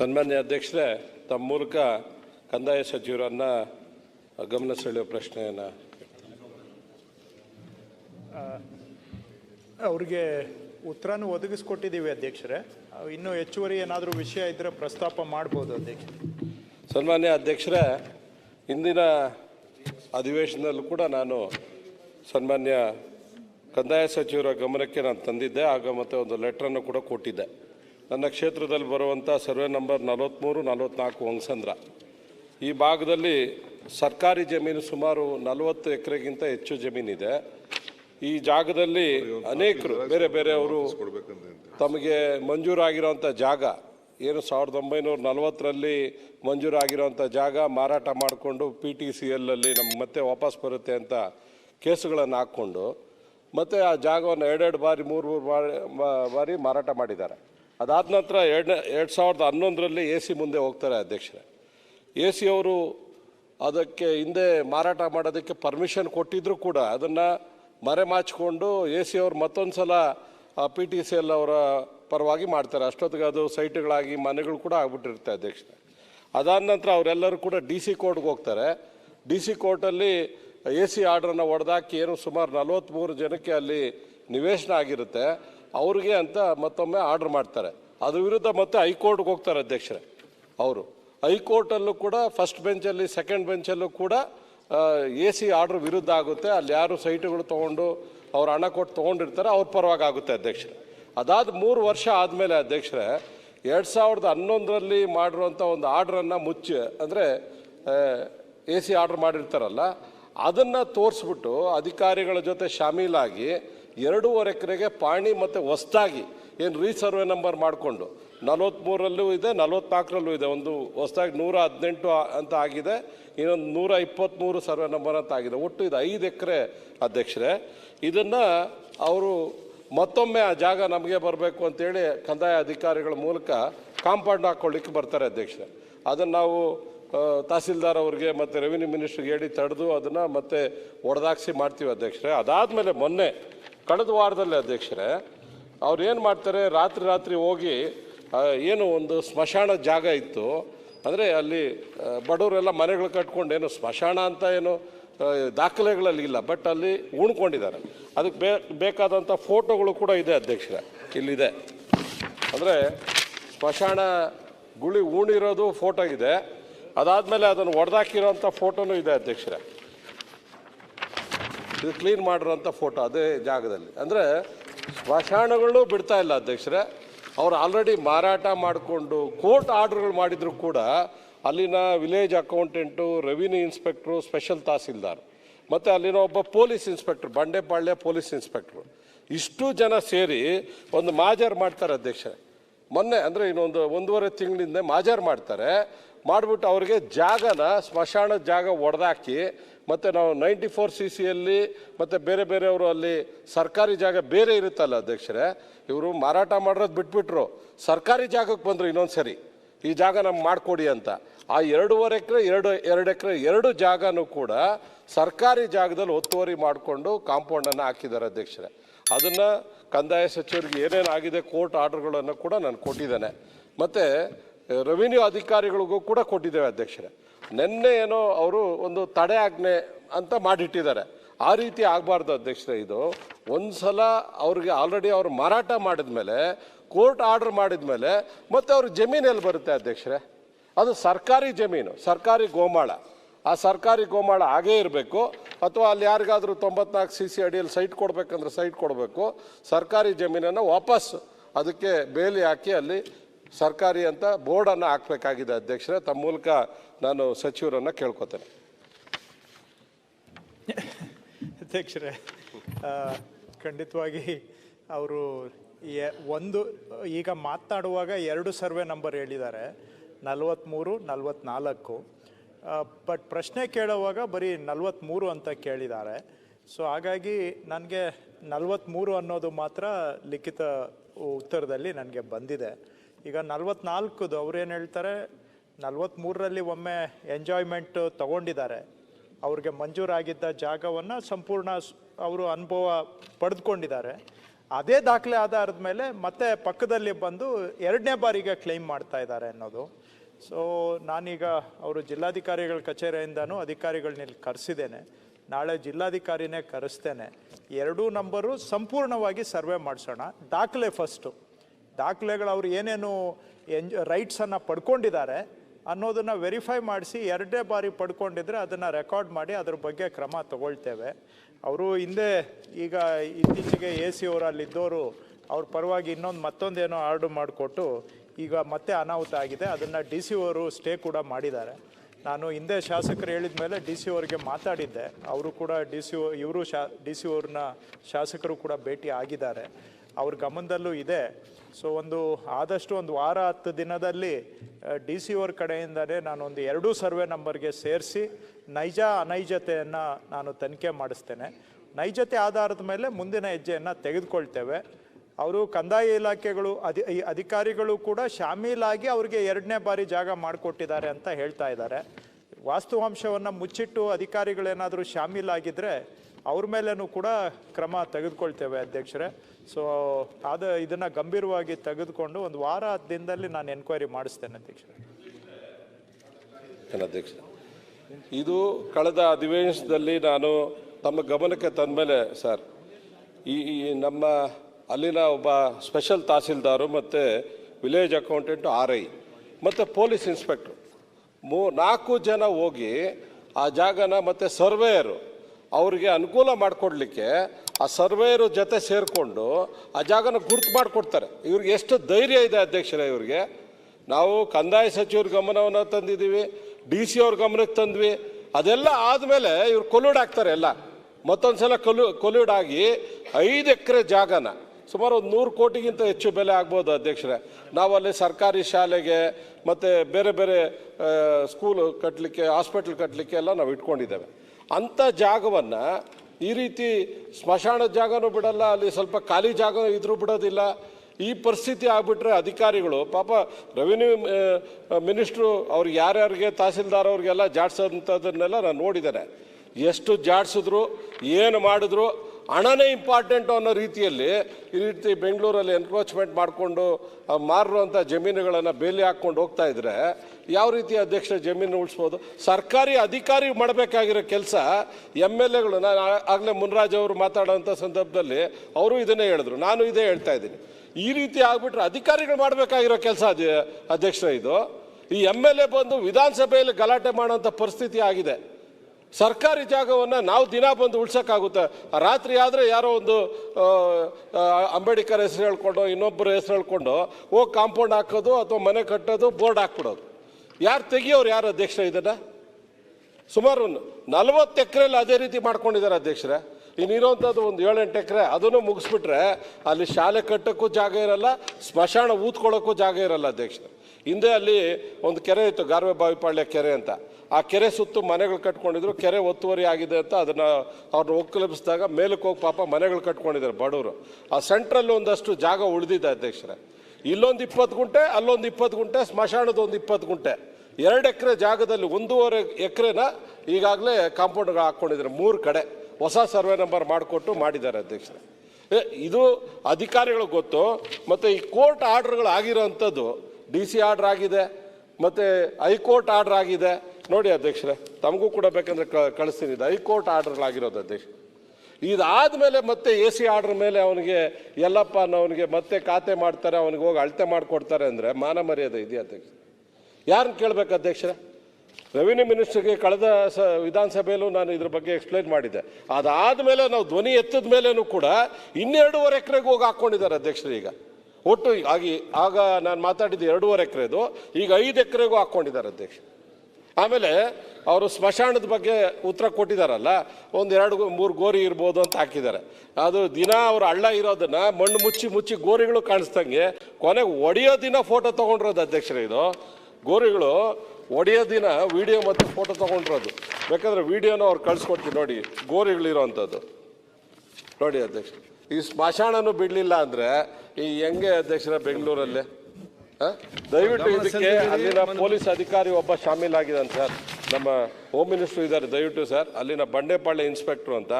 ಸನ್ಮಾನ್ಯ ಅಧ್ಯಕ್ಷರೇ ತಮ್ಮ ಮೂಲಕ ಕಂದಾಯ ಸಚಿವರನ್ನ ಗಮನ ಸೆಳೆಯುವ ಪ್ರಶ್ನೆಯನ್ನು ಅವ್ರಿಗೆ ಉತ್ತರನೂ ಒದಗಿಸ್ಕೊಟ್ಟಿದ್ದೀವಿ ಅಧ್ಯಕ್ಷರೇ. ಇನ್ನೂ ಹೆಚ್ಚುವರಿ ಏನಾದರೂ ವಿಷಯ ಇದ್ದರೆ ಪ್ರಸ್ತಾಪ ಮಾಡ್ಬೋದು ಅಧ್ಯಕ್ಷ ಸನ್ಮಾನ್ಯ ಅಧ್ಯಕ್ಷರೇ ಇಂದಿನ ಅಧಿವೇಶನದಲ್ಲೂ ಕೂಡ ನಾನು ಸನ್ಮಾನ್ಯ ಕಂದಾಯ ಸಚಿವರ ಗಮನಕ್ಕೆ ನಾನು ತಂದಿದ್ದೆ. ಆಗ ಮತ್ತೆ ಒಂದು ಲೆಟ್ರನ್ನು ಕೂಡ ಕೊಟ್ಟಿದ್ದೆ. ನನ್ನ ಕ್ಷೇತ್ರದಲ್ಲಿ ಬರುವಂಥ ಸರ್ವೆ ನಂಬರ್ ನಲವತ್ತ್ಮೂರು ನಲವತ್ತ್ನಾಲ್ಕು ಹೊಂಗಸಂದ್ರ. ಈ ಭಾಗದಲ್ಲಿ ಸರ್ಕಾರಿ ಜಮೀನು ಸುಮಾರು ನಲವತ್ತು ಎಕರೆಗಿಂತ ಹೆಚ್ಚು ಜಮೀನಿದೆ. ಈ ಜಾಗದಲ್ಲಿ ಅನೇಕರು, ಬೇರೆ ಬೇರೆ ಅವರು ತಮಗೆ ಮಂಜೂರಾಗಿರೋಂಥ ಜಾಗ, ಏನು ಸಾವಿರದ ಒಂಬೈನೂರ ನಲವತ್ತರಲ್ಲಿ ಮಂಜೂರಾಗಿರೋಂಥ ಜಾಗ ಮಾರಾಟ ಮಾಡಿಕೊಂಡು ಪಿ ಟಿ ಸಿ ಎಲ್ಲಲ್ಲಿ ನಮ್ಗೆ ಮತ್ತೆ ವಾಪಸ್ ಬರುತ್ತೆ ಅಂತ ಕೇಸುಗಳನ್ನು ಹಾಕ್ಕೊಂಡು, ಮತ್ತು ಆ ಜಾಗವನ್ನು ಎರಡೆರಡು ಬಾರಿ, ಮೂರು ಮೂರು ಬಾರಿ ಮಾರಾಟ ಮಾಡಿದ್ದಾರೆ. ಅದಾದ ನಂತರ ಎರಡು ಎರಡು ಸಾವಿರದ ಹನ್ನೊಂದರಲ್ಲಿ ಎ ಸಿ ಮುಂದೆ ಹೋಗ್ತಾರೆ ಅಧ್ಯಕ್ಷರೇ. ಎ ಸಿ ಅವರು ಅದಕ್ಕೆ ಹಿಂದೆ ಮಾರಾಟ ಮಾಡೋದಕ್ಕೆ ಪರ್ಮಿಷನ್ ಕೊಟ್ಟಿದ್ದರೂ ಕೂಡ, ಅದನ್ನು ಮರೆಮಾಚಿಕೊಂಡು ಎ ಸಿ ಅವರು ಮತ್ತೊಂದು ಸಲ ಪಿ ಟಿ ಸಿ ಎಲ್ ಅವರ ಪರವಾಗಿ ಮಾಡ್ತಾರೆ. ಅಷ್ಟೊತ್ತಿಗೆ ಅದು ಸೈಟ್ಗಳಾಗಿ ಮನೆಗಳು ಕೂಡ ಆಗ್ಬಿಟ್ಟಿರುತ್ತೆ ಅಧ್ಯಕ್ಷರೇ. ಅದಾದ ನಂತರ ಅವರೆಲ್ಲರೂ ಕೂಡ ಡಿ ಸಿ ಕೋರ್ಟ್ಗೆ ಹೋಗ್ತಾರೆ. ಡಿ ಸಿ ಕೋರ್ಟಲ್ಲಿ ಎ ಸಿ ಆರ್ಡ್ರನ್ನು ಹೊಡೆದಾಕಿ ಏನು ಸುಮಾರು ನಲವತ್ತ್ಮೂರು ಜನಕ್ಕೆ ಅಲ್ಲಿ ನಿವೇಶನ ಆಗಿರುತ್ತೆ. ಅವ್ರಿಗೆ ಅಂತ ಮತ್ತೊಮ್ಮೆ ಆರ್ಡರ್ ಮಾಡ್ತಾರೆ. ಅದ್ರ ವಿರುದ್ಧ ಮತ್ತೆ ಹೈಕೋರ್ಟ್ಗೆ ಹೋಗ್ತಾರೆ ಅಧ್ಯಕ್ಷರೇ ಅವರು. ಹೈಕೋರ್ಟಲ್ಲೂ ಕೂಡ ಫಸ್ಟ್ ಬೆಂಚಲ್ಲಿ, ಸೆಕೆಂಡ್ ಬೆಂಚಲ್ಲೂ ಕೂಡ ಎ ಸಿ ಆರ್ಡ್ರ್ ವಿರುದ್ಧ ಆಗುತ್ತೆ. ಅಲ್ಲಿ ಯಾರು ಸೈಟುಗಳು ತೊಗೊಂಡು ಅವ್ರು ಹಣ ಕೊಟ್ಟು ತೊಗೊಂಡಿರ್ತಾರೆ ಅವ್ರ ಪರವಾಗಿ ಆಗುತ್ತೆ ಅಧ್ಯಕ್ಷರೇ. ಅದಾದ ಮೂರು ವರ್ಷ ಆದಮೇಲೆ ಅಧ್ಯಕ್ಷರೇ, ಎರಡು ಸಾವಿರದ ಹನ್ನೊಂದರಲ್ಲಿ ಮಾಡಿರುವಂಥ ಒಂದು ಆರ್ಡ್ರನ್ನು ಮುಚ್ಚಿ, ಅಂದರೆ ಎ ಸಿ ಆರ್ಡ್ರ್ ಮಾಡಿರ್ತಾರಲ್ಲ, ಅದನ್ನು ತೋರಿಸ್ಬಿಟ್ಟು ಅಧಿಕಾರಿಗಳ ಜೊತೆ ಶಾಮೀಲಾಗಿ ಎರಡೂವರೆ ಎಕರೆಗೆ ಪಾಣಿ ಮತ್ತು ಹೊಸ್ದಾಗಿ ಏನು ರೀಸರ್ವೆ ನಂಬರ್ ಮಾಡಿಕೊಂಡು ನಲವತ್ತ್ಮೂರಲ್ಲೂ ಇದೆ, ನಲವತ್ನಾಲ್ಕರಲ್ಲೂ ಇದೆ. ಒಂದು ಹೊಸ್ದಾಗಿ ನೂರ ಹದಿನೆಂಟು ಅಂತ ಆಗಿದೆ, ಇನ್ನೊಂದು ನೂರ ಇಪ್ಪತ್ತ್ಮೂರು ಸರ್ವೆ ನಂಬರ್ ಅಂತ ಆಗಿದೆ. ಒಟ್ಟು ಇದು ಐದು ಎಕರೆ ಅಧ್ಯಕ್ಷರೇ. ಇದನ್ನು ಅವರು ಮತ್ತೊಮ್ಮೆ ಆ ಜಾಗ ನಮಗೆ ಬರಬೇಕು ಅಂತೇಳಿ ಕಂದಾಯ ಅಧಿಕಾರಿಗಳ ಮೂಲಕ ಕಾಂಪೌಂಡ್ ಹಾಕ್ಕೊಳ್ಳಿಕ್ಕೆ ಬರ್ತಾರೆ ಅಧ್ಯಕ್ಷರೇ. ಅದನ್ನು ನಾವು ತಹಸೀಲ್ದಾರ್ ಅವ್ರಿಗೆ ಮತ್ತು ರೆವಿನ್ಯೂ ಮಿನಿಸ್ಟ್ರಿಗೆ ಹೇಳಿ ತಡೆದು ಅದನ್ನು ಮತ್ತೆ ಒಡೆದಾಕ್ಸಿ ಮಾಡ್ತೀವಿ ಅಧ್ಯಕ್ಷರೇ. ಅದಾದಮೇಲೆ ಮೊನ್ನೆ ಕಳೆದ ವಾರದಲ್ಲಿ ಅಧ್ಯಕ್ಷರೇ, ಅವ್ರು ಏನು ಮಾಡ್ತಾರೆ, ರಾತ್ರಿ ರಾತ್ರಿ ಹೋಗಿ ಏನು ಒಂದು ಸ್ಮಶಾನ ಜಾಗ ಇತ್ತು. ಅಂದರೆ ಅಲ್ಲಿ ಬಡವರೆಲ್ಲ ಮನೆಗಳು ಕಟ್ಕೊಂಡು ಏನು ಸ್ಮಶಾನ ಅಂತ ಏನು ದಾಖಲೆಗಳಲ್ಲಿ ಇಲ್ಲ, ಬಟ್ ಅಲ್ಲಿ ಉಣ್ಕೊಂಡಿದ್ದಾರೆ. ಅದಕ್ಕೆ ಬೇ, ಬೇಕಾದಂಥ ಫೋಟೋಗಳು ಕೂಡ ಇದೆ ಅಧ್ಯಕ್ಷರೇ, ಇಲ್ಲಿದೆ. ಅಂದರೆ ಸ್ಮಶಾನ ಗುಳಿ ಉಣಿರೋದು ಫೋಟೋ ಇದೆ. ಅದಾದಮೇಲೆ ಅದನ್ನು ಒಡೆದಾಕಿರೋಂಥ ಫೋಟೋನೂ ಇದೆ ಅಧ್ಯಕ್ಷರೇ. ಇದು ಕ್ಲೀನ್ ಮಾಡಿರೋಂಥ ಫೋಟೋ ಅದೇ ಜಾಗದಲ್ಲಿ. ಅಂದರೆ ಸ್ಮಶಾನಗಳು ಬಿಡ್ತಾ ಇಲ್ಲ ಅಧ್ಯಕ್ಷರೇ. ಅವ್ರು ಆಲ್ರೆಡಿ ಮಾರಾಟ ಮಾಡಿಕೊಂಡು ಕೋರ್ಟ್ ಆರ್ಡರ್ಗಳು ಮಾಡಿದ್ರು ಕೂಡ ಅಲ್ಲಿನ village accountant, revenue inspector, special tahsildar, ಮತ್ತು ಅಲ್ಲಿನ ಒಬ್ಬ police inspector Bandepalya police inspector. ಇಷ್ಟು ಜನ ಸೇರಿ ಒಂದು ಮಾಜರ್ ಮಾಡ್ತಾರೆ ಅಧ್ಯಕ್ಷರೇ. ಮೊನ್ನೆ ಅಂದರೆ ಇನ್ನೊಂದು ಒಂದೂವರೆ ತಿಂಗಳಿಂದ ಮಾಜಾರ್ ಮಾಡ್ತಾರೆ. ಮಾಡಿಬಿಟ್ಟು ಅವ್ರಿಗೆ ಜಾಗನ, ಸ್ಮಶಾನದ ಜಾಗ ಒಡೆದಾಕಿ, ಮತ್ತು ನಾವು ನೈಂಟಿ ಫೋರ್ ಸಿ ಸಿಯಲ್ಲಿ ಮತ್ತು ಬೇರೆ ಬೇರೆಯವರು ಅಲ್ಲಿ ಸರ್ಕಾರಿ ಜಾಗ ಬೇರೆ ಇರುತ್ತಲ್ಲ ಅಧ್ಯಕ್ಷರೇ, ಇವರು ಮಾರಾಟ ಮಾಡಿರೋದು ಬಿಟ್ಬಿಟ್ರು. ಸರ್ಕಾರಿ ಜಾಗಕ್ಕೆ ಬಂದರು ಇನ್ನೊಂದು ಸರಿ. ಈ ಜಾಗ ನಮ್ಗೆ ಮಾಡಿಕೊಡಿ ಅಂತ. ಆ ಎರಡೂವರೆ ಎಕರೆ, ಎರಡು ಎರಡು ಎಕರೆ, ಎರಡು ಜಾಗನೂ ಕೂಡ ಸರ್ಕಾರಿ ಜಾಗದಲ್ಲಿ ಒತ್ತುವರಿ ಮಾಡಿಕೊಂಡು ಕಾಂಪೌಂಡನ್ನು ಹಾಕಿದ್ದಾರೆ ಅಧ್ಯಕ್ಷರೇ. ಅದನ್ನು ಕಂದಾಯ ಸಚಿವರಿಗೆ ಏನೇನು ಆಗಿದೆ, ಕೋರ್ಟ್ ಆರ್ಡರ್ಗಳನ್ನು ಕೂಡ ನಾನು ಕೊಟ್ಟಿದ್ದೇನೆ. ಮತ್ತು ರೆವಿನ್ಯೂ ಅಧಿಕಾರಿಗಳಿಗೂ ಕೂಡ ಕೊಟ್ಟಿದ್ದೇವೆ ಅಧ್ಯಕ್ಷರೇ. ನಿನ್ನೆ ಏನೋ ಅವರು ಒಂದು ತಡೆ ಆಜ್ಞೆ ಅಂತ ಮಾಡಿಟ್ಟಿದ್ದಾರೆ. ಆ ರೀತಿ ಆಗಬಾರ್ದು ಅಧ್ಯಕ್ಷರೇ ಇದು. ಒಂದು ಸಲ ಅವ್ರಿಗೆ ಆಲ್ರೆಡಿ ಅವರು ಮಾರಾಟ ಮಾಡಿದ ಮೇಲೆ, ಕೋರ್ಟ್ ಆರ್ಡರ್ ಮಾಡಿದ ಮೇಲೆ ಮತ್ತೆ ಅವ್ರ ಜಮೀನು ಎಲ್ಲಿ ಬರುತ್ತೆ ಅಧ್ಯಕ್ಷರೇ? ಅದು ಸರ್ಕಾರಿ ಜಮೀನು, ಸರ್ಕಾರಿ ಗೋಮಾಳ. ಆ ಸರ್ಕಾರಿ ಗೋಮಾಳ ಹಾಗೇ ಇರಬೇಕು, ಅಥವಾ ಅಲ್ಲಿ ಯಾರಿಗಾದರೂ ತೊಂಬತ್ನಾಲ್ಕು ಸಿ ಸಿ ಅಡಿಯಲ್ಲಿ ಸೈಟ್ ಕೊಡಬೇಕಂದ್ರೆ ಸೈಟ್ ಕೊಡಬೇಕು, ಸರ್ಕಾರಿ ಜಮೀನನ್ನು ವಾಪಸ್ ಅದಕ್ಕೆ ಬೇಲಿ ಹಾಕಿ ಅಲ್ಲಿ ಸರ್ಕಾರಿ ಅಂತ ಬೋರ್ಡನ್ನು ಹಾಕಬೇಕಾಗಿದೆ ಅಧ್ಯಕ್ಷರೇ. ತಮ್ಮ ಮೂಲಕ ನಾನು ಸಚಿವರನ್ನು ಕೇಳ್ಕೊತೇನೆ. ಅಧ್ಯಕ್ಷರೇ ಖಂಡಿತವಾಗಿ ಅವರು ಒಂದು, ಈಗ ಮಾತನಾಡುವಾಗ ಎರಡು ಸರ್ವೆ ನಂಬರ್ ಹೇಳಿದ್ದಾರೆ. ನಲವತ್ತ್ಮೂರು ನಲವತ್ತ್ನಾಲ್ಕು ಬಟ್ ಪ್ರಶ್ನೆ ಕೇಳುವಾಗ ಬರೀ ನಲವತ್ತ್ಮೂರು ಅಂತ ಕೇಳಿದ್ದಾರೆ. ಸೊ ಹಾಗಾಗಿ ನನಗೆ ನಲವತ್ತ್ಮೂರು ಅನ್ನೋದು ಮಾತ್ರ ಲಿಖಿತ ಉತ್ತರದಲ್ಲಿ ನನಗೆ ಬಂದಿದೆ. ಈಗ ನಲವತ್ತ್ನಾಲ್ಕುದು ಅವ್ರೇನು ಹೇಳ್ತಾರೆ? ನಲವತ್ತ್ಮೂರರಲ್ಲಿ ಒಮ್ಮೆ ಎಂಜಾಯ್ಮೆಂಟ್ ತಗೊಂಡಿದ್ದಾರೆ. ಅವ್ರಿಗೆ ಮಂಜೂರಾಗಿದ್ದ ಜಾಗವನ್ನು ಸಂಪೂರ್ಣ ಅವರು ಅನುಭವ ಪಡೆದುಕೊಂಡಿದ್ದಾರೆ. ಅದೇ ದಾಖಲೆ ಆಧಾರದ ಮೇಲೆ ಮತ್ತೆ ಪಕ್ಕದಲ್ಲಿ ಬಂದು ಎರಡನೇ ಬಾರಿಗೆ ಕ್ಲೈಮ್ ಮಾಡ್ತಾ ಇದ್ದಾರೆ ಅನ್ನೋದು. ಸೊ ನಾನೀಗ ಅವರು ಜಿಲ್ಲಾಧಿಕಾರಿಗಳ ಕಚೇರಿಯಿಂದನೂ ಅಧಿಕಾರಿಗಳನ್ನ ಇಲ್ಲಿ ಕರೆಸಿದ್ದೇನೆ. ನಾಳೆ ಜಿಲ್ಲಾಧಿಕಾರಿನೇ ಕರೆಸ್ತೇನೆ. ಎರಡೂ ನಂಬರು ಸಂಪೂರ್ಣವಾಗಿ ಸರ್ವೆ ಮಾಡಿಸೋಣ. ದಾಖಲೆ ಫಸ್ಟು. ದಾಖಲೆಗಳು ಅವ್ರು ಏನೇನು ಎಂಜ್ ರೈಟ್ಸನ್ನು ಪಡ್ಕೊಂಡಿದ್ದಾರೆ ಅನ್ನೋದನ್ನು ವೆರಿಫೈ ಮಾಡಿಸಿ ಎರಡೇ ಬಾರಿ ಪಡ್ಕೊಂಡಿದ್ರೆ ಅದನ್ನು ರೆಕಾರ್ಡ್ ಮಾಡಿ ಅದ್ರ ಬಗ್ಗೆ ಕ್ರಮ ತಗೊಳ್ತೇವೆ. ಅವರು ಹಿಂದೆ ಈಗ ಇತ್ತೀಚೆಗೆ ಎ ಸಿ ಅವರು ಅಲ್ಲಿದ್ದವರು ಅವ್ರ ಪರವಾಗಿ ಇನ್ನೊಂದು ಮತ್ತೊಂದೇನೋ ಆರ್ಡ್ರ್ ಮಾಡಿಕೊಟ್ಟು ಈಗ ಮತ್ತೆ ಅನಾಹುತ ಆಗಿದೆ. ಅದನ್ನು ಡಿ ಸಿ ಅವರು ಸ್ಟೇ ಕೂಡ ಮಾಡಿದ್ದಾರೆ. ನಾನು ಹಿಂದೆ ಶಾಸಕರು ಹೇಳಿದ ಮೇಲೆ ಡಿ ಸಿ ಅವರಿಗೆ ಮಾತಾಡಿದ್ದೆ. ಅವರು ಕೂಡ ಡಿ ಸಿ ಇವರು ಶಾ ಡಿ ಸಿ ಅವ್ರನ್ನ ಶಾಸಕರು ಕೂಡ ಭೇಟಿ ಆಗಿದ್ದಾರೆ. ಅವ್ರ ಗಮನದಲ್ಲೂ ಇದೆ. ಸೊ ಒಂದು ಆದಷ್ಟು ಒಂದು ವಾರ ಹತ್ತು ದಿನದಲ್ಲಿ ಡಿ ಸಿ ಅವ್ರ ಕಡೆಯಿಂದಲೇ ನಾನು ಒಂದು ಎರಡೂ ಸರ್ವೆ ನಂಬರ್ಗೆ ಸೇರಿಸಿ ನೈಜ ಅನೈಜತೆಯನ್ನು ನಾನು ತನಿಖೆ ಮಾಡಿಸ್ತೇನೆ. ನೈಜತೆ ಆಧಾರದ ಮೇಲೆ ಮುಂದಿನ ಹೆಜ್ಜೆಯನ್ನು ತೆಗೆದುಕೊಳ್ತೇವೆ. ಅವರು ಕಂದಾಯ ಇಲಾಖೆಗಳು ಅಧಿ ಅಧಿಕಾರಿಗಳು ಕೂಡ ಶಾಮೀಲಾಗಿ ಅವ್ರಿಗೆ ಎರಡನೇ ಬಾರಿ ಜಾಗ ಮಾಡಿಕೊಟ್ಟಿದ್ದಾರೆ ಅಂತ ಹೇಳ್ತಾ ಇದ್ದಾರೆ. ವಾಸ್ತವಾಂಶವನ್ನು ಮುಚ್ಚಿಟ್ಟು ಅಧಿಕಾರಿಗಳೇನಾದರೂ ಶಾಮೀಲಾಗಿದ್ದರೆ ಅವ್ರ ಮೇಲೇನೂ ಕೂಡ ಕ್ರಮ ತೆಗೆದುಕೊಳ್ತೇವೆ ಅಧ್ಯಕ್ಷರೇ. ಸೊ ಆದ, ಇದನ್ನು ಗಂಭೀರವಾಗಿ ತೆಗೆದುಕೊಂಡು ಒಂದು ವಾರ ದಿನದಲ್ಲಿ ನಾನು ಎನ್ಕ್ವೈರಿ ಮಾಡಿಸ್ತೇನೆ ಅಧ್ಯಕ್ಷರೇ. ಅಧ್ಯಕ್ಷ, ಇದು ಕಳೆದ ಅಧಿವೇಶನದಲ್ಲಿ ನಾನು ತಮ್ಮ ಗಮನಕ್ಕೆ ತಂದ ಮೇಲೆ ಸರ್ ಈ ನಮ್ಮ ಅಲ್ಲಿನ ಒಬ್ಬ ಸ್ಪೆಷಲ್ ತಹಸೀಲ್ದಾರು ಮತ್ತು ವಿಲೇಜ್ ಅಕೌಂಟೆಂಟು ಆರ್ ಐ ಮತ್ತು ಪೊಲೀಸ್ ಇನ್ಸ್ಪೆಕ್ಟ್ರು ಮೂ, ನಾಲ್ಕು ಜನ ಹೋಗಿ ಆ ಜಾಗನ ಮತ್ತು ಸರ್ವೇಯರು ಅವರಿಗೆ ಅನುಕೂಲ ಮಾಡಿಕೊಡ್ಲಿಕ್ಕೆ ಆ ಸರ್ವೇಯರ್ ಜೊತೆ ಸೇರಿಕೊಂಡು ಆ ಜಾಗನ ಗುರ್ತು ಮಾಡಿಕೊಡ್ತಾರೆ. ಇವ್ರಿಗೆ ಎಷ್ಟು ಧೈರ್ಯ ಇದೆ ಅಧ್ಯಕ್ಷರೇ ಇವರಿಗೆ. ನಾವು ಕಂದಾಯ ಸಚಿವರ ಗಮನವನ್ನು ತಂದಿದ್ದೀವಿ ಡಿ ಸಿ ಅವ್ರ ಗಮನಕ್ಕೆ ತಂದ್ವಿ. ಅದೆಲ್ಲ ಆದಮೇಲೆ ಇವ್ರು ಕೊಲ್ಯೂಡ್ ಆಗ್ತಾರೆ ಎಲ್ಲ. ಮತ್ತೊಂದು ಸಲ ಕೊಲ್ಯೂ ಕೊಲ್ಯೂಡ್ ಆಗಿ ಐದು ಎಕರೆ ಜಾಗನ ಸುಮಾರು ಒಂದು ನೂರು ಕೋಟಿಗಿಂತ ಹೆಚ್ಚು ಬೆಲೆ ಆಗ್ಬೋದು ಅಧ್ಯಕ್ಷರೇ. ನಾವಲ್ಲಿ ಸರ್ಕಾರಿ ಶಾಲೆಗೆ ಮತ್ತು ಬೇರೆ ಬೇರೆ ಸ್ಕೂಲು ಕಟ್ಟಲಿಕ್ಕೆ ಹಾಸ್ಪಿಟ್ಲ್ ಕಟ್ಟಲಿಕ್ಕೆ ಎಲ್ಲ ನಾವು ಇಟ್ಕೊಂಡಿದ್ದೇವೆ. ಅಂಥ ಜಾಗವನ್ನು ಈ ರೀತಿ ಸ್ಮಶಾನದ ಜಾಗನೂ ಬಿಡಲ್ಲ, ಅಲ್ಲಿ ಸ್ವಲ್ಪ ಖಾಲಿ ಜಾಗ ಇದ್ರೂ ಬಿಡೋದಿಲ್ಲ. ಈ ಪರಿಸ್ಥಿತಿ ಆಗಿಬಿಟ್ರೆ ಅಧಿಕಾರಿಗಳು, ಪಾಪ ರೆವಿನ್ಯೂ ಮಿನಿಸ್ಟ್ರು ಅವ್ರಿಗೆ ಯಾರ್ಯಾರಿಗೆ ತಹಸೀಲ್ದಾರ್ ಅವ್ರಿಗೆಲ್ಲ ಜಾಡ್ಸೋಂಥದ್ದನ್ನೆಲ್ಲ ನಾನು ನೋಡಿದ್ದೇನೆ. ಎಷ್ಟು ಜಾಡ್ಸಿದ್ರು, ಏನು ಮಾಡಿದ್ರು ಹಣನೇ ಇಂಪಾರ್ಟೆಂಟು ಅನ್ನೋ ರೀತಿಯಲ್ಲಿ ಈ ರೀತಿ ಬೆಂಗಳೂರಲ್ಲಿ ಎನ್ಕ್ರೋಚ್ಮೆಂಟ್ ಮಾಡಿಕೊಂಡು ಮಾರುವಂಥ ಜಮೀನುಗಳನ್ನು ಬೇಲಿ ಹಾಕ್ಕೊಂಡು ಹೋಗ್ತಾ ಇದ್ರೆ ಯಾವ ರೀತಿ ಅಧ್ಯಕ್ಷ ಜಮೀನು ಉಳಿಸ್ಬೋದು? ಸರ್ಕಾರಿ ಅಧಿಕಾರಿ ಮಾಡಬೇಕಾಗಿರೋ ಕೆಲಸ ಎಂ ಎಲ್ ಎಗಳು. ನಾನು ಆಗಲೇ ಮುನ್ರಾಜ್ ಅವರು ಮಾತಾಡೋಂಥ ಸಂದರ್ಭದಲ್ಲಿ ಅವರು ಇದನ್ನೇ ಹೇಳಿದ್ರು. ನಾನು ಇದೇ ಹೇಳ್ತಾ ಇದ್ದೀನಿ. ಈ ರೀತಿ ಆಗ್ಬಿಟ್ರೆ ಅಧಿಕಾರಿಗಳು ಮಾಡಬೇಕಾಗಿರೋ ಕೆಲಸ ಅಧ್ಯಕ್ಷ ಇದು. ಈ ಎಂ ಎಲ್ ಎ ಬಂದು ವಿಧಾನಸಭೆಯಲ್ಲಿ ಗಲಾಟೆ ಮಾಡೋಂಥ ಪರಿಸ್ಥಿತಿ ಆಗಿದೆ. ಸರ್ಕಾರಿ ಜಾಗವನ್ನು ನಾವು ದಿನ ಬಂದು ಉಳ್ಸೋಕ್ಕಾಗುತ್ತೆ. ರಾತ್ರಿ ಆದರೆ ಯಾರೋ ಒಂದು ಅಂಬೇಡ್ಕರ್ ಹೆಸರು ಹೇಳ್ಕೊಂಡು ಇನ್ನೊಬ್ಬರು ಹೆಸರು ಹೇಳ್ಕೊಂಡು ಹೋಗಿ ಕಾಂಪೌಂಡ್ ಹಾಕೋದು ಅಥವಾ ಮನೆ ಕಟ್ಟೋದು, ಬೋರ್ಡ್ ಹಾಕ್ಬಿಡೋದು. ಯಾರು ತೆಗಿಯೋರು ಯಾರು ಅಧ್ಯಕ್ಷ ಇದನ್ನು? ಸುಮಾರು ನಲವತ್ತು ಎಕರೆಯಲ್ಲಿ ಅದೇ ರೀತಿ ಮಾಡ್ಕೊಂಡಿದ್ದಾರೆ ಅಧ್ಯಕ್ಷರೇ. ಇನ್ನಿರೋಂಥದ್ದು ಒಂದು ಏಳೆಂಟು ಎಕರೆ, ಅದನ್ನು ಮುಗಿಸ್ಬಿಟ್ರೆ ಅಲ್ಲಿ ಶಾಲೆ ಕಟ್ಟೋಕ್ಕೂ ಜಾಗ ಇರಲ್ಲ, ಸ್ಮಶಾನ ಊದ್ಕೊಳ್ಳೋಕ್ಕೂ ಜಾಗ ಇರಲ್ಲ ಅಧ್ಯಕ್ಷ ಹಿಂದೆ ಅಲ್ಲಿ ಒಂದು ಕೆರೆ ಇತ್ತು, ಗಾರ್ವೆ ಬಾವಿಪಾಳ್ಯ ಕೆರೆ ಅಂತ. ಆ ಕೆರೆ ಸುತ್ತು ಮನೆಗಳು ಕಟ್ಕೊಂಡಿದ್ರು, ಕೆರೆ ಒತ್ತುವರಿ ಆಗಿದೆ ಅಂತ ಅದನ್ನು ಅವ್ರನ್ನ ಒಕ್ಕಲಿಸಿದಾಗ ಮೇಲಕ್ಕೆ ಹೋಗಿ ಪಾಪ ಮನೆಗಳು ಕಟ್ಕೊಂಡಿದ್ದಾರೆ ಬಡವರು. ಆ ಸೆಂಟ್ರಲ್ಲಿ ಒಂದಷ್ಟು ಜಾಗ ಉಳಿದಿದೆ ಅಧ್ಯಕ್ಷರೇ. ಇಲ್ಲೊಂದು ಇಪ್ಪತ್ತು ಗುಂಟೆ, ಅಲ್ಲೊಂದು ಇಪ್ಪತ್ತು ಗುಂಟೆ, ಸ್ಮಶಾನದ ಒಂದು ಇಪ್ಪತ್ತು ಗುಂಟೆ. ಎರಡು ಎಕರೆ ಜಾಗದಲ್ಲಿ ಒಂದೂವರೆ ಎಕರೆನ ಈಗಾಗಲೇ ಕಾಂಪೌಂಡ್ಗಳು ಹಾಕ್ಕೊಂಡಿದ್ದಾರೆ ಮೂರು ಕಡೆ. ಹೊಸ ಸರ್ವೆ ನಂಬರ್ ಮಾಡಿಕೊಟ್ಟು ಮಾಡಿದ್ದಾರೆ ಅಧ್ಯಕ್ಷರೇ. ಇದು ಅಧಿಕಾರಿಗಳಿಗೆ ಗೊತ್ತು, ಮತ್ತು ಈ ಕೋರ್ಟ್ ಆರ್ಡರ್ಗಳು ಆಗಿರೋವಂಥದ್ದು ಡಿ ಸಿ ಆರ್ಡ್ರ್ ಆಗಿದೆ, ಮತ್ತು ಹೈಕೋರ್ಟ್ ಆರ್ಡ್ರ್ ಆಗಿದೆ ನೋಡಿ ಅಧ್ಯಕ್ಷರೇ, ತಮಗೂ ಕೂಡ ಬೇಕಂದ್ರೆ ಕಳಿಸ್ತೀನಿ. ಇದು ಹೈಕೋರ್ಟ್ ಆರ್ಡರ್ಗಳಾಗಿರೋದು ಅಧ್ಯಕ್ಷ. ಇದಾದ್ಮೇಲೆ ಮತ್ತೆ ಎ ಸಿ ಆರ್ಡರ್ ಮೇಲೆ ಅವನಿಗೆ ಎಲ್ಲಪ್ಪ ಅನ್ನೋನಿಗೆ ಮತ್ತೆ ಖಾತೆ ಮಾಡ್ತಾರೆ, ಅವನಿಗೆ ಹೋಗಿ ಅಳತೆ ಮಾಡಿಕೊಡ್ತಾರೆ ಅಂದರೆ ಮಾನ ಮರ್ಯಾದೆ ಇದೆಯಾ ಅಧ್ಯಕ್ಷ? ಯಾರನ್ನ ಕೇಳಬೇಕು ಅಧ್ಯಕ್ಷರೇ? ರೆವಿನ್ಯೂ ಮಿನಿಸ್ಟರ್ಗೆ ಕಳೆದ ಸ, ವಿಧಾನಸಭೆಯಲ್ಲೂ ನಾನು ಇದ್ರ ಬಗ್ಗೆ ಎಕ್ಸ್ಪ್ಲೈನ್ ಮಾಡಿದ್ದೆ. ಅದಾದಮೇಲೆ ನಾವು ಧ್ವನಿ ಎತ್ತದ ಮೇಲೂ ಕೂಡ ಇನ್ನೆರಡೂವರೆ ಎಕರೆಗೆ ಹೋಗಿ ಹಾಕ್ಕೊಂಡಿದ್ದಾರೆ ಅಧ್ಯಕ್ಷರು ಈಗ. ಒಟ್ಟು ಆಗಿ, ಆಗ ನಾನು ಮಾತಾಡಿದ್ದು ಎರಡೂವರೆ ಎಕರೆದು, ಈಗ ಐದು ಎಕರೆಗೂ ಹಾಕ್ಕೊಂಡಿದ್ದಾರೆ ಅಧ್ಯಕ್ಷ. ಆಮೇಲೆ ಅವರು ಸ್ಮಶಾನದ ಬಗ್ಗೆ ಉತ್ತರ ಕೊಟ್ಟಿದ್ದಾರಲ್ಲ ಒಂದು ಎರಡು ಮೂರು ಗೋರಿ ಇರ್ಬೋದು ಅಂತ ಹಾಕಿದ್ದಾರೆ. ಅದು ದಿನ ಅವರು ಹಳ್ಳ ಇರೋದನ್ನು ಮಣ್ಣು ಮುಚ್ಚಿ ಮುಚ್ಚಿ ಗೋರಿಗಳು ಕಾಣಿಸ್ದಂಗೆ ಕೊನೆಗೆ ಒಡೆಯೋ ದಿನ ಫೋಟೋ ತೊಗೊಂಡಿರೋದು ಅಧ್ಯಕ್ಷರೇ ಇದು. ಗೋರಿಗಳು ಒಡೆಯೋ ದಿನ ವಿಡಿಯೋ ಮತ್ತು ಫೋಟೋ ತೊಗೊಂಡಿರೋದು. ಬೇಕಾದ್ರೆ ವಿಡಿಯೋನ ಅವ್ರು ಕಳಿಸ್ಕೊಡ್ತೀನಿ ನೋಡಿ ಗೋರಿಗಳಿರೋವಂಥದ್ದು ನೋಡಿ ಅಧ್ಯಕ್ಷ ಈ ಸ್ಮಶಾನನೂ ಬಿಡಲಿಲ್ಲ ಅಂದರೆ ಈ ಹೆಂಗೆ ಅಧ್ಯಕ್ಷರ ಬೆಂಗಳೂರಲ್ಲಿ? ದಯವಿಟ್ಟು ಇದಕ್ಕೆ ಅಲ್ಲಿನ ಪೊಲೀಸ್ ಅಧಿಕಾರಿ ಒಬ್ಬ ಶಾಮೀಲಾಗಿದ್ದಾನೆ ಸರ್. ನಮ್ಮ ಹೋಮ್ ಮಿನಿಸ್ಟ್ರು ಇದ್ದಾರೆ. ದಯವಿಟ್ಟು ಸರ್ ಅಲ್ಲಿನ ಬಂಡೆಪಾಳ್ಯ ಇನ್ಸ್ಪೆಕ್ಟ್ರು ಅಂತ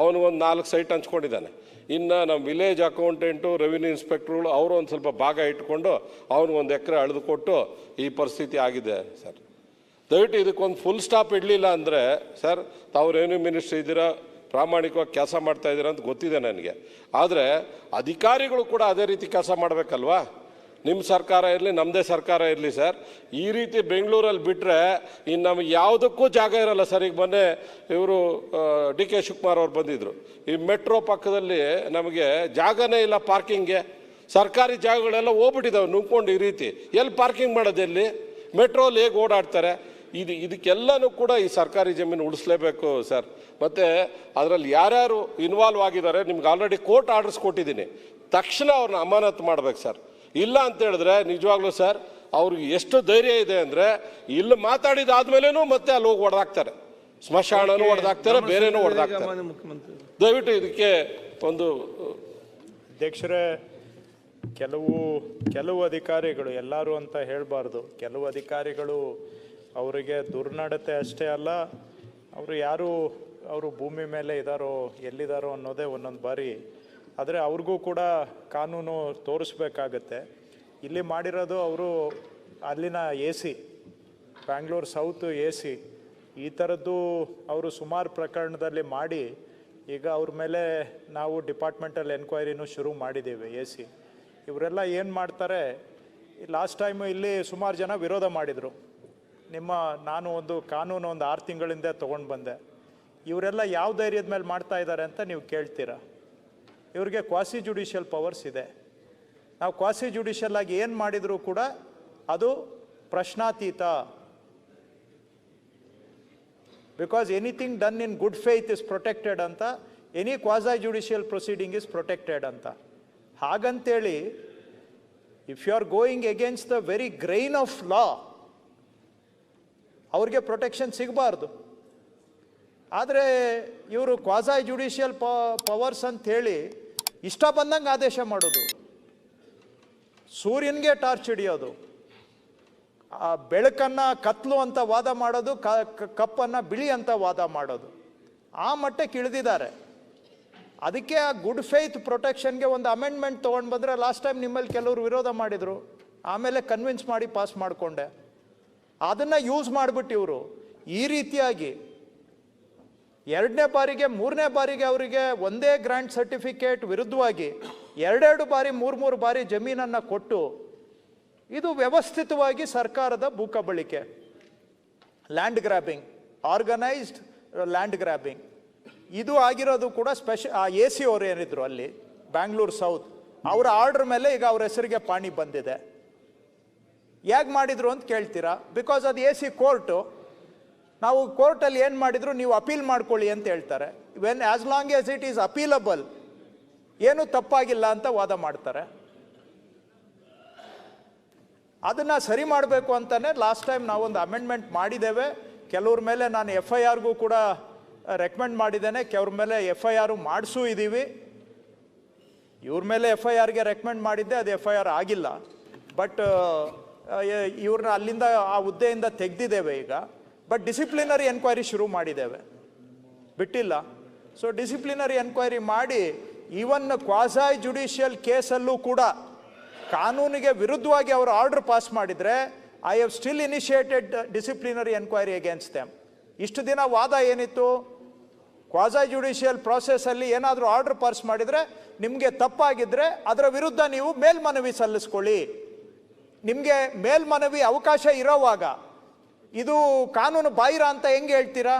ಅವನು ಒಂದು ನಾಲ್ಕು ಸೈಟ್ ಹಂಚ್ಕೊಂಡಿದ್ದಾನೆ. ಇನ್ನು ನಮ್ಮ ವಿಲೇಜ್ ಅಕೌಂಟೆಂಟು ರೆವಿನ್ಯೂ ಇನ್ಸ್ಪೆಕ್ಟ್ರುಗಳು ಅವರು ಒಂದು ಸ್ವಲ್ಪ ಭಾಗ ಇಟ್ಕೊಂಡು ಅವ್ನಿಗೆ ಒಂದು ಎಕರೆ ಅಳೆದು ಕೊಟ್ಟು ಈ ಪರಿಸ್ಥಿತಿ ಆಗಿದೆ ಸರ್. ದಯವಿಟ್ಟು ಇದಕ್ಕೊಂದು ಫುಲ್ ಸ್ಟಾಪ್ ಇಡಲಿಲ್ಲ ಅಂದರೆ ಸರ್ ತಾವು ರೆವಿನ್ಯೂ ಮಿನಿಸ್ಟ್ರ್ ಇದ್ದೀರಾ ಪ್ರಾಮಾಣಿಕವಾಗಿ ಕೆಲಸ ಮಾಡ್ತಾ ಇದ್ದೀರಾ ಅಂತ ಗೊತ್ತಿದೆ ನನಗೆ. ಆದರೆ ಅಧಿಕಾರಿಗಳು ಕೂಡ ಅದೇ ರೀತಿ ಕೆಲಸ ಮಾಡಬೇಕಲ್ವಾ? ನಿಮ್ಮ ಸರ್ಕಾರ ಇರಲಿ ನಮ್ಮದೇ ಸರ್ಕಾರ ಇರಲಿ ಸರ್. ಈ ರೀತಿ ಬೆಂಗಳೂರಲ್ಲಿ ಬಿಟ್ಟರೆ ಇನ್ನು ನಮಗೆ ಯಾವುದಕ್ಕೂ ಜಾಗ ಇರಲ್ಲ ಸರ್. ಈಗ ಮೊನ್ನೆ ಇವರು ಡಿ ಕೆ ಶಿವಕುಮಾರ್ ಅವ್ರು ಬಂದಿದ್ದರು ಈ ಮೆಟ್ರೋ ಪಕ್ಕದಲ್ಲಿ ನಮಗೆ ಜಾಗನೇ ಇಲ್ಲ ಪಾರ್ಕಿಂಗ್ಗೆ. ಸರ್ಕಾರಿ ಜಾಗಗಳೆಲ್ಲ ಹೋಗ್ಬಿಟ್ಟಿದ್ದಾವೆ ನುಂಗ್ಕೊಂಡು ಈ ರೀತಿ. ಎಲ್ಲಿ ಪಾರ್ಕಿಂಗ್ ಮಾಡೋದು ಎಲ್ಲಿ? ಮೆಟ್ರೋಲ್ಲಿ ಹೇಗೆ ಓಡಾಡ್ತಾರೆ? ಇದು, ಇದಕ್ಕೆಲ್ಲನೂ ಕೂಡ ಈ ಸರ್ಕಾರಿ ಜಮೀನು ಉಳಿಸ್ಲೇಬೇಕು ಸರ್. ಮತ್ತು ಅದರಲ್ಲಿ ಯಾರ್ಯಾರು ಇನ್ವಾಲ್ವ್ ಆಗಿದ್ದಾರೆ, ನಿಮ್ಗೆ ಆಲ್ರೆಡಿ ಕೋರ್ಟ್ ಆರ್ಡರ್ಸ್ ಕೊಟ್ಟಿದ್ದೀನಿ. ತಕ್ಷಣ ಅವ್ರನ್ನ ಅಮಾನತು ಮಾಡ್ಬೇಕು ಸರ್. ಇಲ್ಲ ಅಂತ ಹೇಳಿದ್ರೆ ನಿಜವಾಗ್ಲೂ ಸರ್ ಅವ್ರಿಗೆ ಎಷ್ಟು ಧೈರ್ಯ ಇದೆ ಅಂದರೆ ಇಲ್ಲಿ ಮಾತಾಡಿದಾದ್ಮೇಲೇನು ಮತ್ತೆ ಅಲ್ಲಿ ಹೋಗಿ ಹೊಡೆದಾಕ್ತಾರೆ ಸ್ಮಶಾನನೂ ಹೊಡೆದಾಕ್ತಾರೆ ಬೇರೆನೂ ಹೊಡೆದಾಕ್ತಾರೆ ದಯವಿಟ್ಟು ಇದಕ್ಕೆ ಒಂದು ಅಧ್ಯಕ್ಷರೇ ಕೆಲವು ಕೆಲವು ಅಧಿಕಾರಿಗಳು ಎಲ್ಲರೂ ಅಂತ ಹೇಳಬಾರ್ದು. ಕೆಲವು ಅಧಿಕಾರಿಗಳು ಅವರಿಗೆ ದುರ್ನಡತೆ ಅಷ್ಟೇ ಅಲ್ಲ ಅವರು ಯಾರು ಅವರು ಭೂಮಿ ಮೇಲೆ ಇದ್ದಾರೋ ಎಲ್ಲಿದ್ದಾರೋ ಅನ್ನೋದೇ ಒಂದೊಂದು ಬಾರಿ ಆದರೆ ಅವ್ರಿಗೂ ಕೂಡ ಕಾನೂನು ತೋರಿಸ್ಬೇಕಾಗತ್ತೆ. ಇಲ್ಲಿ ಮಾಡಿರೋದು ಅವರು ಅಲ್ಲಿನ A C, Bangalore south A C. ಈ ಥರದ್ದು ಅವರು ಸುಮಾರು ಪ್ರಕರಣದಲ್ಲಿ ಮಾಡಿ ಈಗ ಅವ್ರ ಮೇಲೆ ನಾವು ಡಿಪಾರ್ಟ್ಮೆಂಟಲ್ ಎನ್ಕ್ವೈರಿನೂ ಶುರು ಮಾಡಿದ್ದೀವಿ ಎ ಸಿ. ಇವರೆಲ್ಲ ಏನು ಮಾಡ್ತಾರೆ, ಲಾಸ್ಟ್ ಟೈಮು ಇಲ್ಲಿ ಸುಮಾರು ಜನ ವಿರೋಧ ಮಾಡಿದರು. ನಿಮ್ಮ ನಾನು ಒಂದು ಕಾನೂನು ಒಂದು ಆರು ತಿಂಗಳಿಂದ ತೊಗೊಂಡು ಬಂದೆ. ಇವರೆಲ್ಲ ಯಾವ ಧೈರ್ಯದ ಮೇಲೆ ಮಾಡ್ತಾ ಇದ್ದಾರೆ ಅಂತ ನೀವು ಕೇಳ್ತೀರಾ? ಇವ್ರಿಗೆ ಕ್ವಾಸಿ ಜುಡಿಷಿಯಲ್ ಪವರ್ಸ್ ಇದೆ. ನಾವು ಕ್ವಾಸಿ ಜುಡಿಷಿಯಲ್ ಆಗಿ ಏನು ಮಾಡಿದರೂ ಕೂಡ ಅದು ಪ್ರಶ್ನಾತೀತ. Because anything done in good faith is protected ಅಂತ any quasi judicial proceeding is protected ಅಂತ. ಹಾಗಂತೇಳಿ if you are going against the very grain of law ಅವ್ರಿಗೆ ಪ್ರೊಟೆಕ್ಷನ್ ಸಿಗಬಾರ್ದು. ಆದರೆ ಇವರು ಕ್ವಾಸೈ ಜುಡಿಷಿಯಲ್ ಪವರ್ಸ್ ಅಂತ ಹೇಳಿ ಇಷ್ಟ ಬಂದಂಗೆ ಆದೇಶ ಮಾಡೋದು. ಸೂರ್ಯನಿಗೆ ಟಾರ್ಚ್ ಹಿಡಿಯೋದು. ಆ ಬೆಳಕನ್ನು ಕತ್ಲು ಅಂತ ವಾದ ಮಾಡೋದು, ಕ- ಕಪ್ಪನ್ನು ಬಿಳಿ ಅಂತ ವಾದ ಮಾಡೋದು. ಆ ಮಟ್ಟಕ್ಕೆ ಇಳಿದಿದ್ದಾರೆ ಅದಕ್ಕೆ ಆ ಗುಡ್ ಫೇತ್ ಪ್ರೊಟೆಕ್ಷನ್ಗೆ ಒಂದು ಅಮೆಂಡ್ಮೆಂಟ್ ತೊಗೊಂಡು ಬಂದರೆ ಲಾಸ್ಟ್ ಟೈಮ್ ನಿಮ್ಮಲ್ಲಿ ಕೆಲವರು ವಿರೋಧ ಮಾಡಿದರು. ಆಮೇಲೆ ಕನ್ವಿನ್ಸ್ ಮಾಡಿ ಪಾಸ್ ಮಾಡಿಕೊಂಡೆ. ಅದನ್ನು ಯೂಸ್ ಮಾಡಿಬಿಟ್ಟು ಇವರು ಈ ರೀತಿಯಾಗಿ ಎರಡನೇ ಬಾರಿಗೆ, ಮೂರನೇ ಬಾರಿಗೆ ಅವರಿಗೆ ಒಂದೇ ಗ್ರ್ಯಾಂಡ್ ಸರ್ಟಿಫಿಕೇಟ್ ವಿರುದ್ಧವಾಗಿ ಎರಡೆರಡು ಬಾರಿ, ಮೂರು ಮೂರು ಬಾರಿ ಜಮೀನನ್ನು ಕೊಟ್ಟು ಇದು ವ್ಯವಸ್ಥಿತವಾಗಿ ಸರ್ಕಾರದ ಭೂಕಬಳಿಕೆ. Land grabbing organised land grabbing ಇದು ಆಗಿರೋದು ಕೂಡ ಸ್ಪೆಷ ಆ ಎ ಸಿ ಅವರು ಏನಿದ್ರು ಅಲ್ಲಿ ಬ್ಯಾಂಗ್ಳೂರು ಸೌತ್ ಅವರ ಆರ್ಡರ್ ಮೇಲೆ ಈಗ ಅವ್ರ ಹೆಸರಿಗೆ ಪಾಣಿ ಬಂದಿದೆ. ಹೇಗೆ ಮಾಡಿದ್ರು ಅಂತ ಕೇಳ್ತೀರಾ? ಬಿಕಾಸ್ ಅದು ಎ ಸಿ ಕೋರ್ಟು ನಾವು ಕೋರ್ಟಲ್ಲಿ ಏನು ಮಾಡಿದ್ರು ನೀವು ಅಪೀಲ್ ಮಾಡ್ಕೊಳ್ಳಿ ಅಂತ ಹೇಳ್ತಾರೆ. When as long as it is appealable ಏನು ತಪ್ಪಾಗಿಲ್ಲ ಅಂತ ವಾದ ಮಾಡ್ತಾರೆ. ಅದನ್ನು ಸರಿ ಮಾಡಬೇಕು ಅಂತಾನೆ ಲಾಸ್ಟ್ ಟೈಮ್ ನಾವೊಂದು ಅಮೆಂಡ್ಮೆಂಟ್ ಮಾಡಿದ್ದೇವೆ. ಕೆಲವ್ರ ಮೇಲೆ ನಾನು ಎಫ್ ಐ ಆರ್ಗೂ ಕೂಡ ರೆಕಮೆಂಡ್ ಮಾಡಿದ್ದೇನೆ. ಕೆಲವ್ರ ಮೇಲೆ ಎಫ್ ಐ ಆರು ಮಾಡಿಸೂ ಇದ್ದೀವಿ ಇವ್ರ ಮೇಲೆ ಎಫ್ ಐ ಆರ್ಗೆ ರೆಕಮೆಂಡ್ ಮಾಡಿದ್ದೆ, ಅದು ಎಫ್ ಐ ಆರ್ ಆಗಿಲ್ಲ. ಬಟ್ ಇವ್ರನ್ನ ಅಲ್ಲಿಂದ ಆ ಹುದ್ದೆಯಿಂದ ತೆಗೆದಿದ್ದೇವೆ ಈಗ. ಬಟ್ ಡಿಸಿಪ್ಲಿನರಿ ಎನ್ಕ್ವೈರಿ ಶುರು ಮಾಡಿದ್ದೇವೆ. ಬಿಟ್ಟಿಲ್ಲ. ಸೊ ಡಿಸಿಪ್ಲಿನರಿ ಎನ್ಕ್ವೈರಿ ಮಾಡಿ ಈವನ್ ಕ್ವಾಸಾಯ್ ಜುಡಿಷಿಯಲ್ ಕೇಸಲ್ಲೂ ಕೂಡ ಕಾನೂನಿಗೆ ವಿರುದ್ಧವಾಗಿ ಅವರು ಆರ್ಡರ್ ಪಾಸ್ ಮಾಡಿದರೆ I have still initiated disciplinary enquiry against them ಇಷ್ಟು ದಿನ ವಾದ ಏನಿತ್ತು? ಕ್ವಾಸಾಯ್ ಜುಡಿಷಿಯಲ್ ಪ್ರಾಸೆಸಲ್ಲಿ ಏನಾದರೂ ಆರ್ಡರ್ ಪಾಸ್ ಮಾಡಿದರೆ ನಿಮಗೆ ತಪ್ಪಾಗಿದ್ದರೆ ಅದರ ವಿರುದ್ಧ ನೀವು ಮೇಲ್ಮನವಿ ಸಲ್ಲಿಸ್ಕೊಳ್ಳಿ. ನಿಮಗೆ ಮೇಲ್ಮನವಿ ಅವಕಾಶ ಇರೋವಾಗ ಇದು ಕಾನೂನು ಬಾಹಿರ ಅಂತ ಹೆಂಗೆ ಹೇಳ್ತೀರಾ?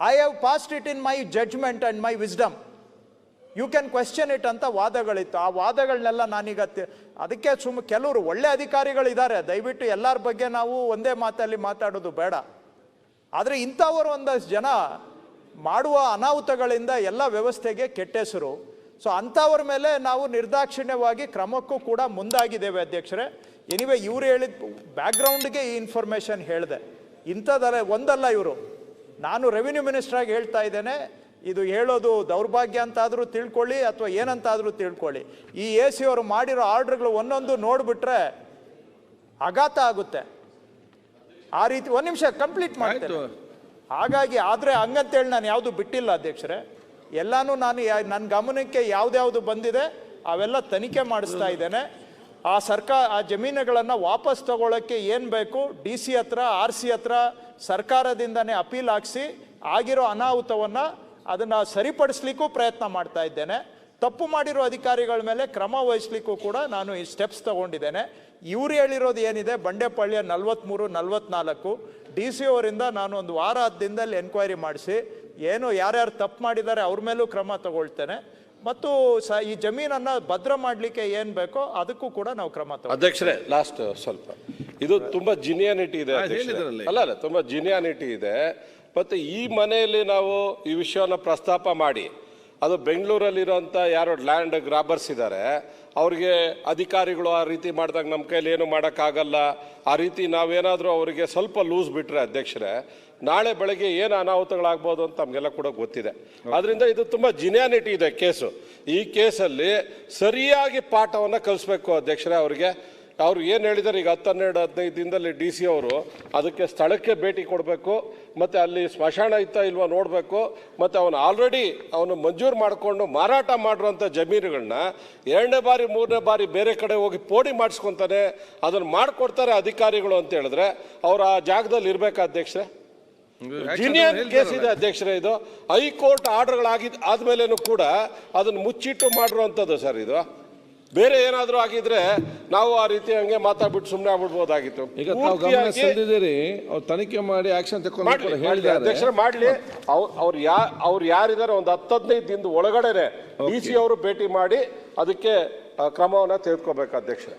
I have passed it in my judgment and my wisdom you can question it ಅಂತ ವಾದಗಳಿತ್ತು. ಆ ವಾದಗಳನ್ನೆಲ್ಲ ನಾನೀಗ ಅದಕ್ಕೆ ಸುಮ್ಮ ಕೆಲವರು ಒಳ್ಳೆ ಅಧಿಕಾರಿಗಳಿದ್ದಾರೆ. ದಯವಿಟ್ಟು ಎಲ್ಲರ ಬಗ್ಗೆ ನಾವು ಒಂದೇ ಮಾತಲ್ಲಿ ಮಾತಾಡೋದು ಬೇಡ. ಆದರೆ ಇಂಥವರು ಒಂದಷ್ಟು ಜನ ಮಾಡುವ ಅನಾಹುತಗಳಿಂದ ಎಲ್ಲ ವ್ಯವಸ್ಥೆಗೆ ಕೆಟ್ಟ ಹೆಸರು ಸೊ ಅಂಥವ್ರ ಮೇಲೆ ನಾವು ನಿರ್ದಾಕ್ಷಿಣ್ಯವಾಗಿ ಕ್ರಮಕ್ಕೂ ಕೂಡ ಮುಂದಾಗಿದ್ದೇವೆ ಅಧ್ಯಕ್ಷರೇ. ಎನಿವೆ ಇವರು ಹೇಳಿದ ಬ್ಯಾಕ್ಗ್ರೌಂಡ್ಗೆ ಈ ಇನ್ಫಾರ್ಮೇಷನ್ ಹೇಳಿದೆ. ಇಂಥದ್ದಲ್ಲ ಒಂದಲ್ಲ ಇವರು. ನಾನು ರೆವಿನ್ಯೂ ಆಗಿ ಹೇಳ್ತಾ ಇದ್ದೇನೆ. ಇದು ಹೇಳೋದು ದೌರ್ಭಾಗ್ಯ ಅಂತಾದರೂ ತಿಳ್ಕೊಳ್ಳಿ ಅಥವಾ ಏನಂತಾದರೂ ತಿಳ್ಕೊಳ್ಳಿ. ಈ ಎ ಸಿ ಅವರು ಮಾಡಿರೋ ಆರ್ಡ್ರ್ಗಳು ಒಂದೊಂದು ನೋಡಿಬಿಟ್ರೆ ಆಘಾತ ಆಗುತ್ತೆ. ಆ ರೀತಿ ಒಂದು ನಿಮಿಷ ಕಂಪ್ಲೀಟ್ ಮಾಡ್ತೇನೆ. ಹಾಗಾಗಿ ಆದರೆ ಹಂಗಂತೇಳಿ ನಾನು ಯಾವುದು ಬಿಟ್ಟಿಲ್ಲ ಅಧ್ಯಕ್ಷರೇ. ಎಲ್ಲಾನು ನಾನು ನನ್ನ ಗಮನಕ್ಕೆ ಯಾವ್ದ್ಯಾವ್ದು ಬಂದಿದೆ ಅವೆಲ್ಲ ತನಿಖೆ ಮಾಡಿಸ್ತಾ ಇದ್ದೇನೆ. ಆ ಸರ್ಕಾರ, ಆ ಜಮೀನುಗಳನ್ನು ವಾಪಸ್ ತಗೊಳ್ಳೋಕ್ಕೆ ಏನು ಬೇಕು, ಡಿ ಸಿ ಹತ್ರ, ಆರ್ ಸಿ ಹತ್ರ ಸರ್ಕಾರದಿಂದನೇ ಅಪೀಲ್ ಹಾಕ್ಸಿ ಆಗಿರೋ ಅನಾಹುತವನ್ನು ಅದನ್ನು ಸರಿಪಡಿಸ್ಲಿಕ್ಕೂ ಪ್ರಯತ್ನ ಮಾಡ್ತಾ ಇದ್ದೇನೆ. ತಪ್ಪು ಮಾಡಿರೋ ಅಧಿಕಾರಿಗಳ ಮೇಲೆ ಕ್ರಮ ವಹಿಸ್ಲಿಕ್ಕೂ ಕೂಡ ನಾನು ಈ ಸ್ಟೆಪ್ಸ್ ತಗೊಂಡಿದ್ದೇನೆ. ಇವ್ರು ಹೇಳಿರೋದು ಏನಿದೆ, ಬಂಡೆಪಳ್ಳಿಯ ನಲ್ವತ್ತ್ಮೂರು ನಲ್ವತ್ನಾಲ್ಕು, ಡಿ ಸಿ ಅವರಿಂದ ನಾನು ಒಂದು ವಾರ ಹತ್ತು ದಿನದಲ್ಲಿ ಎನ್ಕ್ವೈರಿ ಮಾಡಿಸಿ, ಏನು ಯಾರ್ಯಾರು ತಪ್ಪು ಮಾಡಿದ್ದಾರೆ ಅವ್ರ ಮೇಲೂ ಕ್ರಮ ತಗೊಳ್ತೇನೆ. ಮತ್ತು ಸ ಈ ಜಮೀನನ್ನು ಭದ್ರ ಮಾಡಲಿಕ್ಕೆ ಏನು ಬೇಕೋ ಅದಕ್ಕೂ ಕೂಡ ನಾವು ಕ್ರಮ ತಗೋ ಅಧ್ಯಕ್ಷರೇ ಲಾಸ್ಟ್ ಸ್ವಲ್ಪ. ಇದು ತುಂಬಾ ಜಿನಿಯಾನಿಟಿ ಇದೆ ಅಧ್ಯಕ್ಷರೇ. ಹೇಳಿದ್ರಲ್ಲ ಅಲ್ಲ ಅಲ್ಲ ತುಂಬಾ ಜಿನಿಯಾನಿಟಿ ಇದೆ. ಮತ್ತೆ ಈ ಮನೆಯಲ್ಲಿ ನಾವು ಈ ವಿಷಯವನ್ನು ಪ್ರಸ್ತಾಪ ಮಾಡಿ ಅದು ಬೆಂಗಳೂರಲ್ಲಿರೋಂಥ ಯಾರೋ ಲ್ಯಾಂಡ್ ಗ್ರಾಬರ್ಸ್ ಇದ್ದಾರೆ ಅವ್ರಿಗೆ ಅಧಿಕಾರಿಗಳು ಆ ರೀತಿ ಮಾಡಿದಾಗ ನಮ್ಮ ಕೈಯಲ್ಲಿ ಏನು ಮಾಡೋಕ್ಕಾಗಲ್ಲ. ಆ ರೀತಿ ನಾವೇನಾದರೂ ಅವರಿಗೆ ಸ್ವಲ್ಪ ಲೂಸ್ ಬಿಟ್ಟರೆ ಅಧ್ಯಕ್ಷರೇ ನಾಳೆ ಬೆಳಗ್ಗೆ ಏನು ಅನಾಹುತಗಳಾಗ್ಬೋದು ಅಂತ ನಮಗೆಲ್ಲ ಕೂಡ ಗೊತ್ತಿದೆ. ಅದರಿಂದ ಇದು ತುಂಬ ಜಿನ್ಯಾನಿಟಿ ಇದೆ ಕೇಸು. ಈ ಕೇಸಲ್ಲಿ ಸರಿಯಾಗಿ ಪಾಠವನ್ನು ಕಲಿಸ್ಬೇಕು ಅಧ್ಯಕ್ಷರೇ ಅವರಿಗೆ. ಅವ್ರು ಏನು ಹೇಳಿದ್ದಾರೆ ಈಗ ಹತ್ತು ಹನ್ನೆರಡು ಹದಿನೈದು ದಿನದಲ್ಲಿ ಡಿ ಸಿ ಅವರು ಅದಕ್ಕೆ ಸ್ಥಳಕ್ಕೆ ಭೇಟಿ ಕೊಡಬೇಕು ಮತ್ತು ಅಲ್ಲಿ ಸ್ಮಶಾನ ಇತ್ತ ಇಲ್ವಾ ನೋಡಬೇಕು ಮತ್ತು ಅವನು ಆಲ್ರೆಡಿ ಅವನು ಮಂಜೂರು ಮಾಡಿಕೊಂಡು ಮಾರಾಟ ಮಾಡಿರೋಂಥ ಜಮೀನುಗಳನ್ನ ಎರಡನೇ ಬಾರಿ ಮೂರನೇ ಬಾರಿ ಬೇರೆ ಕಡೆ ಹೋಗಿ ಪೋಡಿ ಮಾಡಿಸ್ಕೊತಾನೆ ಅದನ್ನು ಮಾಡಿಕೊಡ್ತಾರೆ ಅಧಿಕಾರಿಗಳು ಅಂತ ಹೇಳಿದ್ರೆ ಅವ್ರು ಆ ಜಾಗದಲ್ಲಿ ಇರಬೇಕಾ ಅಧ್ಯಕ್ಷರೇ? ಜಿನಿಯನ್ ಕೇಸ್ ಇದೆ ಅಧ್ಯಕ್ಷರೇ ಇದು. ಹೈಕೋರ್ಟ್ ಆರ್ಡರ್ಗಳಾಗಿದ್ದು ಆದ್ಮೇಲೆನೂ ಕೂಡ ಅದನ್ನು ಮುಚ್ಚಿಟ್ಟು ಮಾಡಿರುವಂಥದ್ದು ಸರ್ ಇದು. ಬೇರೆ ಏನಾದರೂ ಆಗಿದ್ರೆ ನಾವು ಆ ರೀತಿ ಹಂಗೆ ಮಾತಾಡ್ಬಿಟ್ಟು ಸುಮ್ಮನೆ ಆಗ್ಬಿಡ್ಬೋದಾಗಿತ್ತು. ಈಗ ತಾವು ಗಮನ ಸೆಳೆದಿದ್ದೀರಿ ಅವ್ರು ತನಿಖೆ ಮಾಡಿ ಆಕ್ಷನ್ ತಗೊಂಡು ಮಾಡ್ಲಿ, ಕೂಡ ಮಾಡ್ಲಿ, ಹೇಳಿದ್ದಾರೆ. ಅಧ್ಯಕ್ಷರೇ ಮಾಡ್ಲಿ. ಅವ್ರು ಅವ್ರು ಯಾ ಅವ್ರು ಯಾರಿದ್ದಾರೆ ಒಂದು ಹತ್ತು ಹದಿನೈದು ದಿನದ ಒಳಗಡೆನೆ ಡಿ ಸಿ ಅವರು ಭೇಟಿ ಮಾಡಿ ಅದಕ್ಕೆ ಕ್ರಮವನ್ನ ತೆಗೆದುಕೋಬೇಕು ಅಧ್ಯಕ್ಷರೇ.